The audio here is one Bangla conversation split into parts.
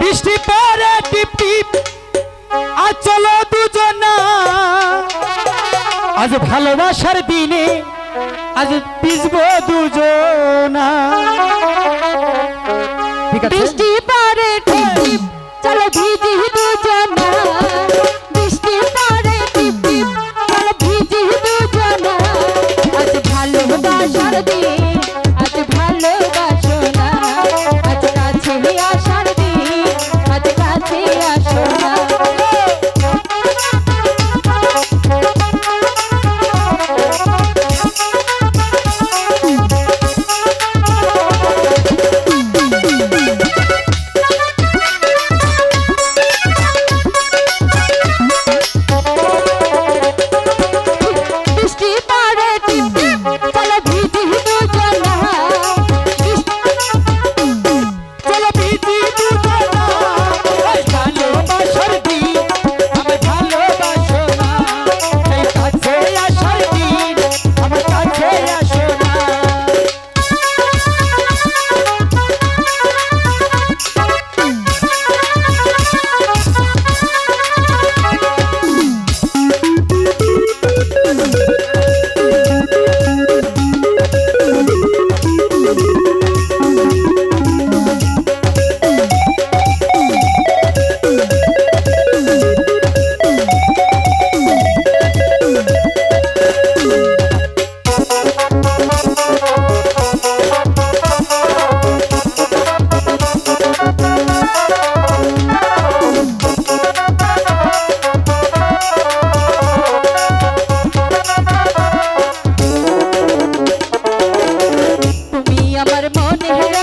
বৃষ্টি পরে টিপ টিপ আজ চলো দুজন। আজ ভালোবাসার দিনে আজ পিসব দুজন। ঠিক আছে? বৃষ্টি পরে টিপ চলো ভিজি দুজনা। বৃষ্টি পরে টিপ আমার মনে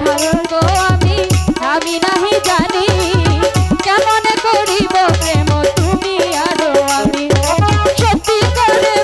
ভাগ্য আমি আমি নাহি জানি কেমন করিব প্রেম তুমি আমি। সত্যি করে